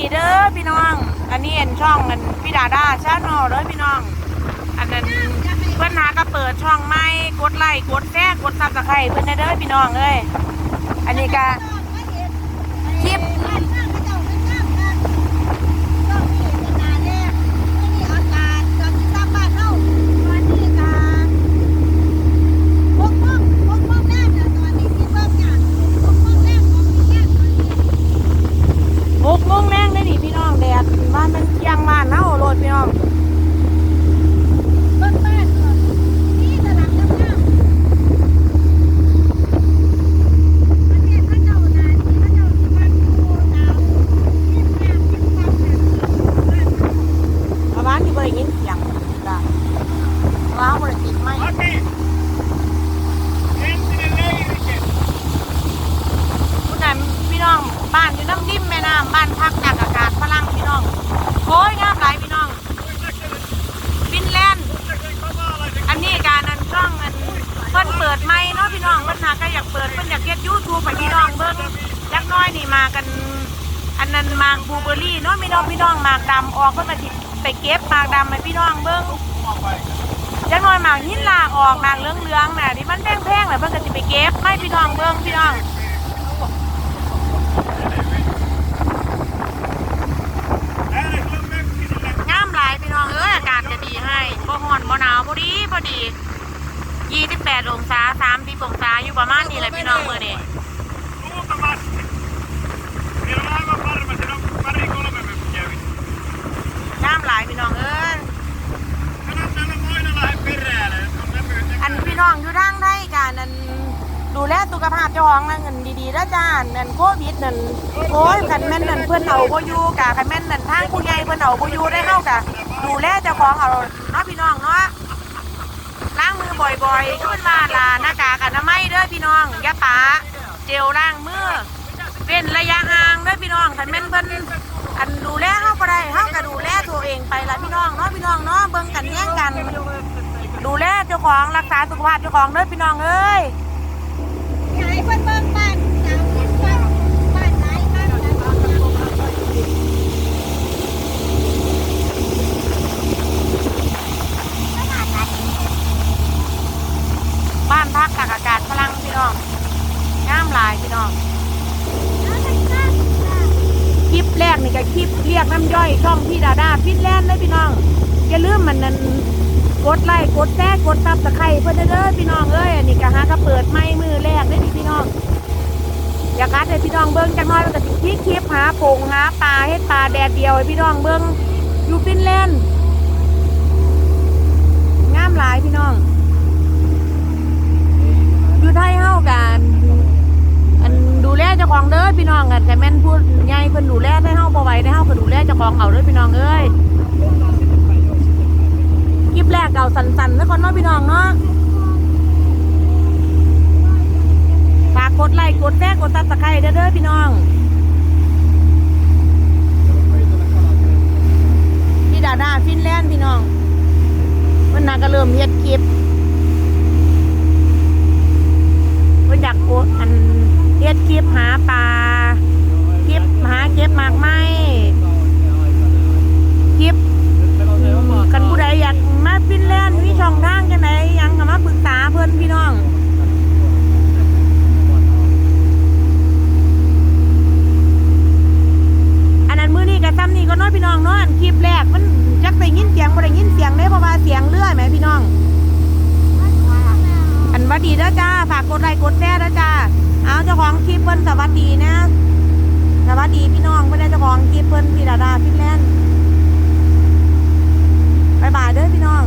ดีเด้อพี่น้อง อันนี้เอ็นช่องกันพี่ดาดาชาโนเด้อพี่น้อง อันนั้นเพื่อนหาก็เปิดช่องไม่กดไลค์กดแชร์กดซับสไครต์เพื่อนได้เด้อพี่น้องเอ้ยอันนี้ก็คลิป หกโมงแรงได้ดิพี่น้องแดดบ้านมันเที่ยงบ้านเนาโลดพี่น้องชาวบ้านที่บริยินเสียงจ้ะว้าวบริติดไหม Matti! Entinen leirike! คุณนั้นพี่น้องบ้านอยู่น้ำริมแม่น้ำบ้านพักจากอากาศพลังพี่น้อง โอ้ยงามหลายพี่น้องฟินแลนด์อันนี้การนันช่องอันเพิ่นเปิดไม่เนาะพี่น้องเพิ่นหาก็อยากเปิดเพิ่นอยากเก็ตยูทูบให้พี่น้องเบิ่งยักน้อยนี่มากัน อันนั้นมากบูเบอรี่เนาะพี่น้องพี่น้องหมากดำออกเพิ่นมาสิไปเก็บหมากดำให้พี่น้องเบิ่งยักน้อยหมากหินลาออกหมากเหลืองๆน่ะที่มันแพงๆน่ะเพิ่นก็สิไปเก็บให้พี่น้องเบิ่งพี่น้องามหลาย พี่น้องเอ้ยอากาศจะดีให้บ่ฮ้อนบ่หนาวพอดีพอดี28องศา30องศาอยู่ประมาณนี้แหละพี่น้องมื้อนี้ Luultavasti. Minä olen aivan varma, siinä on pari kolme mökkiä vissiin. งามหลายพี่น้องเอ้ยอันพี่น้องอยู่ทางไทยกันนั่นดูแลสุขภาพเจ้าของนะเงินดีๆแล้วจ้านั่นโควิดนั่นโอ้ยคันแม่นนั่นเพิ่อนเอาบ่อยู่กะคันแม่นนั่นทางผู้ใหญ่เพิ่อนเอาบ่อยู่ได้เฮากะ ดูแลเจ้าของเอาเนาะพี่น้องเนาะล้างมือบ่อยๆขึ้นมาลาหน้ากากอนามัยเด้อพี่น้องอย่าปาเจลล้างมือเป็นระยะห่างเด้อพี่น้องคันแม่นเพิ่นอันดูแลเฮาบ่ได้เฮาก็ดูแลตัวเองไปละพี่น้องเนาะพี่น้องเนาะเบิ่งกันแย่งกัน ดูแลเจ้าของรักษาสุขภาพเจ้าของเด้อพี่น้องเอ้ยบ้านพักตากอากาศพลังพี่น้องงาม หลายพี่น้องคลิปแรกนี่ก็คลิปเรียกน้ำย่อยช่องพี่ดาดาฟินแลนด์เลยพี่น้องอย่าลืมมันนั้นกดไลค์กดแชร์กดซับสไครต์เพื่อนเด้อพี่น้องเอ้ยอันนี้ก็หาก็เปิดไม้มือแรกเลยพี่น้อง อยากคัดให้พี่น้องเบิ้งจังน้อยมันก็สิคลิปคลิปหาโป่งหาปลาเฮ็ดปลาแดดเดียวให้พี่น้องเบิ้งอยู่ฟินแลนด์งามหลายพี่น้อง อยู่ไทยเฮากันอันดูแลเจ้าของเด้อพี่น้องกันแต่แม่นพูดใหญ่เพิ่นดูแลได้เฮาบ่ไหวได้เฮาก็ดูแลเจ้า ของเอาด้อพี่น้องเอ้ยคลิปแรกเก่าสั่นๆแล้วก่อนเนาะพี่น้องเนาะฝากกดไลค์กดแชร์กดซับสไครต์เด้อเด้อพี่น้องพี่ดาดาฟินแลนด์พี่น้องเพิ่นน่าก็เริ่มเฮ็ดคลิป เพิ่นอยากโพสต์อันเฮ็ดคลิปหาปลาคลิปหาเก็บหมากไม้คลิปกันผู้ใดอยากมาฟินแลนด์มีช่องทางจังไดหยังก็มาปรึกษาเพิ่นพี่น้อง อันนั้นมื้อนี้ก็ซ้ำนี่ก็น้อยพี่น้องเนาะอันคลิปแรกมันจักได้ยินเสียง บ่ได้ยินเสียงเด้เพราะว่าเสียงเรือแหมพี่น้อง อันหวัดดีเด้อจ้า ฝากกดไลค์กดแชร์เด้อจ้า เอาเจ้าของคลิปเพิ่นสวัสดีนะ สวัสดีพี่น้องเพิ่นได้เจ้าของคลิปเพิ่นพี่ดาดาฟินแลนด์บายบายเด้อพี่น้อง